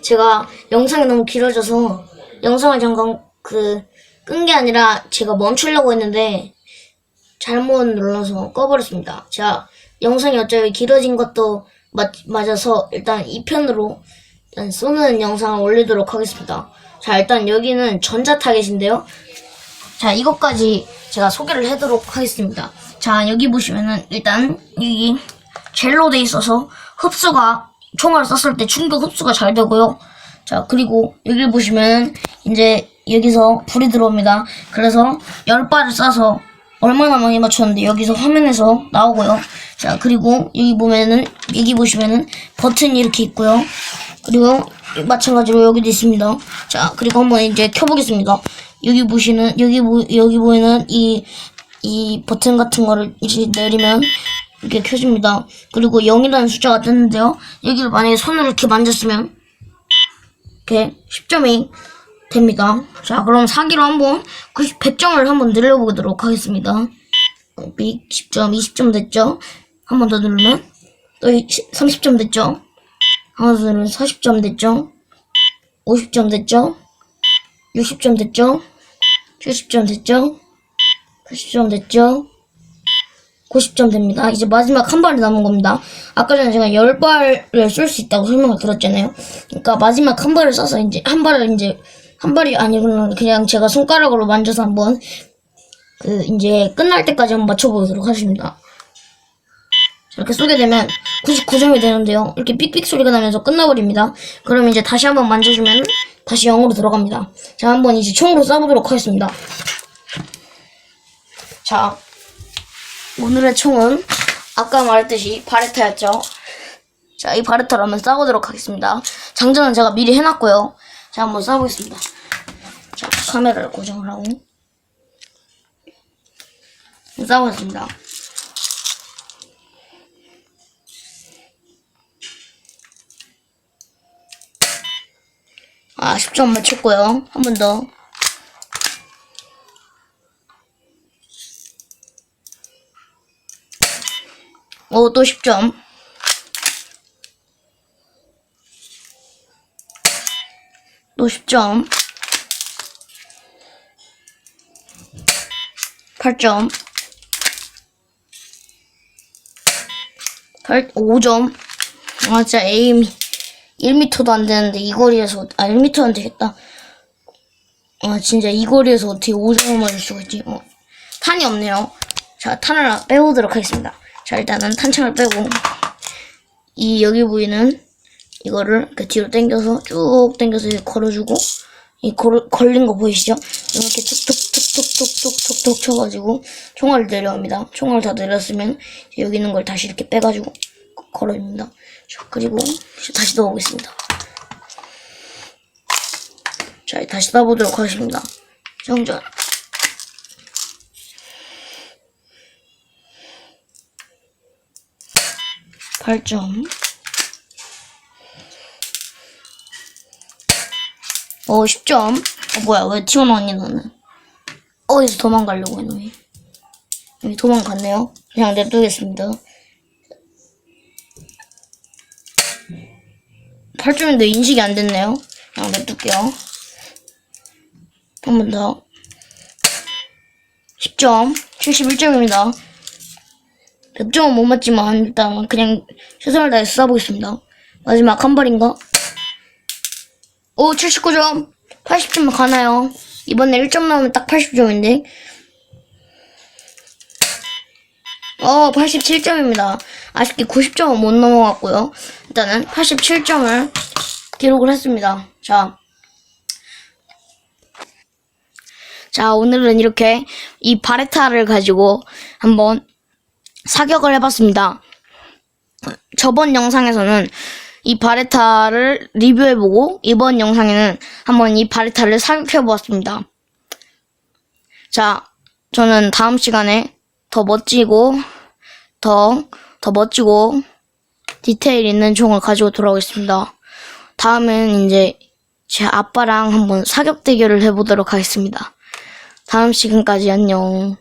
제가 영상이 너무 길어져서 영상을 잠깐 그 끈 게 아니라 제가 멈추려고 했는데 잘못 눌러서 꺼버렸습니다. 자, 영상이 어차피 길어진 것도 맞, 맞아서 일단 2편으로 일단 쏘는 영상을 올리도록 하겠습니다. 자, 일단 여기는 전자 타겟인데요. 자, 이것까지 제가 소개를 해도록 하겠습니다. 자, 여기 보시면은 일단 여기 젤로 돼 있어서 흡수가 총알을 쐈을 때 충격 흡수가 잘 되고요. 자, 그리고 여기 보시면 이제 여기서 불이 들어옵니다. 그래서 열 발을 쏴서 얼마나 많이 맞췄는데 여기서 화면에서 나오고요. 자, 그리고 여기 보면은 여기 보시면은 버튼이 이렇게 있고요. 그리고 마찬가지로 여기도 있습니다. 자, 그리고 한번 이제 켜보겠습니다. 여기 보시는 여기 보 여기 보이는 이 이 버튼 같은 거를 이제 내리면 이렇게 켜집니다. 그리고 0이라는 숫자가 뜨는데요. 여기를 만약에 손으로 이렇게 만졌으면 이렇게 10점이 됩니다. 자, 그럼 사기로 한번 90, 100점을 한번 늘려보도록 하겠습니다. 100, 10점, 20점 됐죠? 한 번 더 누르면 또 30점 됐죠? 한 번 더 누르면 40점 됐죠? 50점 됐죠? 60점 됐죠? 70점 됐죠? 80점 됐죠? 90점 됩니다. 이제 마지막 한 발이 남은 겁니다. 아까 전에 제가 10발을 쏠 수 있다고 설명을 들었잖아요. 그러니까 마지막 한 발을 쏴서 이제 한 발을 이제 한 발이 아니고 그냥 제가 손가락으로 만져서 한번 그 이제 끝날 때까지 한번 맞춰보도록 하겠습니다. 이렇게 쏘게 되면 99점이 되는데요. 이렇게 삑삑 소리가 나면서 끝나버립니다. 그럼 이제 다시 한번 만져주면 다시 0으로 들어갑니다. 자, 한번 이제 총으로 쏴보도록 하겠습니다. 자, 오늘의 총은 아까 말했듯이 바레타였죠. 자, 이 바레타로 한번 쏴보도록 하겠습니다. 장전은 제가 미리 해놨고요. 자, 한번 쏴보겠습니다. 자, 카메라를 고정을 하고 쏴보겠습니다. 아, 10점 맞췄고요. 한 번 더. 오, 또 10점. 또 10점. 8점. 8, 5점. 아, 진짜 에임이 1m도 안 되는데 이 거리에서, 아, 1m 안 되겠다. 아, 진짜 이 거리에서 어떻게 5점을 맞을 수가 있지? 어. 탄이 없네요. 자, 탄을 빼보도록 하겠습니다. 자, 일단은 탄창을 빼고, 이, 여기 보이는 이거를 이렇게 뒤로 당겨서 쭉 당겨서 이렇게 걸어주고, 이 걸, 걸린 거 보이시죠? 이렇게 툭툭툭툭툭툭툭툭 쳐가지고 총알을 내려옵니다. 총알 다 내렸으면 여기 있는 걸 다시 이렇게 빼가지고 걸어줍니다. 자, 그리고 다시 넣어보겠습니다. 자, 다시 넣어보도록 하겠습니다. 정전. 팔점 어, 10점. 어, 뭐야, 왜 튀어나왔니, 너는? 어디서 도망가려고 해, 너희. 여기 도망갔네요. 그냥 냅두겠습니다. 8점인데 인식이 안 됐네요. 그냥 냅둘게요. 한 번 더. 10점. 71점입니다. 100점은 못 맞지만, 일단 그냥 최선을 다해서 쏴보겠습니다. 마지막 한 발인가? 오, 79점. 80점 가나요? 이번에 1점 나오면 딱 80점인데. 어, 87점입니다. 아쉽게 90점은 못 넘어갔고요. 일단은 87점을 기록을 했습니다. 자. 자, 오늘은 이렇게 이 바레타를 가지고 한번 사격을 해봤습니다. 저번 영상에서는 이 바레타를 리뷰해보고 이번 영상에는 한번 이 바레타를 사격해보았습니다. 자, 저는 다음 시간에 더 멋지고 더, 더 멋지고 디테일 있는 총을 가지고 돌아오겠습니다. 다음엔 이제 제 아빠랑 한번 사격 대결을 해보도록 하겠습니다. 다음 시간까지 안녕.